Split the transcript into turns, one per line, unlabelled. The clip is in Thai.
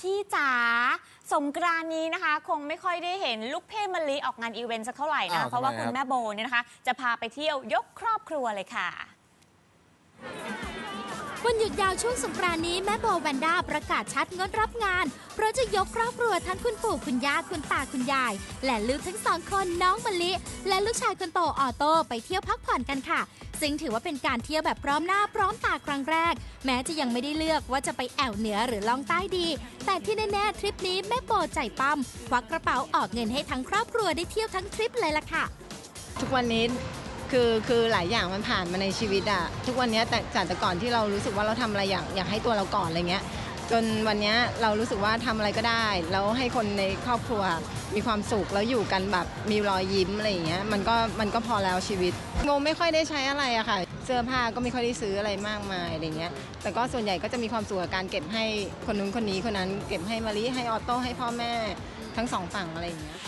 พี่จ๋าสงกรานต์นี้นะคะ คงไม่ค่อยได้เห็นลูกเพ่มะลิออกงานอีเวนต์สักเท่าไหร่นะ
อ้าว
เพราะว่า
ทำไม
คุณ
ครับ
แม่โบเนี่ยนะคะ จะพาไปเที่ยวยกครอบครัวเลยค่ะ
วันหยุดยาวช่วงสงกรานต์นี้แม่โบแวนด้าประกาศชัดงดรับงาน เพราะจะยกครอบครัวทั้งคุณปู่คุณย่าคุณตาคุณยาย และลูกทั้งสองคนน้องมะลิ และลูกชายคนโตออโต้ไปเที่ยวพักผ่อนกันค่ะ ซึ่งถือว่าเป็นการเที่ยวแบบพร้อมหน้าพร้อมตาครั้งแรก แม้จะยังไม่ได้เลือกว่าจะไปแอวเหนือหรือล่องใต้ดี แต่ที่แน่ๆทริปนี้แม่โบใจปั้มควักกระเป๋าออกเงินให้ทั้งครอบครัวได้เที่ยวทั้งทริปเลยล่ะค่ะ
ทุกวันนี้ คือคือหลายอย่างมันผ่านมาในชีวิตอะทุกวันนี้แต่จากแต่ก่อนที่เรารู้สึกว่าเราทำอะไรอยากอยากให้ตัวเราก่อนอะไรเงี้ย จนวันนี้เรารู้สึกว่าทำอะไรก็ได้แล้วให้คนในครอบครัวมีความสุขแล้วอยู่กันแบบมีรอยยิ้มอะไรอย่างเงี้ยมันก็มันก็พอแล้วชีวิตโมไม่ค่อยได้ใช้อะไรอะค่ะ เสื้อผ้าก็ไม่ค่อยได้ซื้ออะไรมากมายอะไรเงี้ยแต่ก็ส่วนใหญ่ก็จะมีความสุขกับการเก็บให้คนนู้นคนนี้คนนั้น เก็บให้มารีให้ออโต้ให้พ่อแม่ทั้งสองฝั่งอะไรอย่างเงี้ย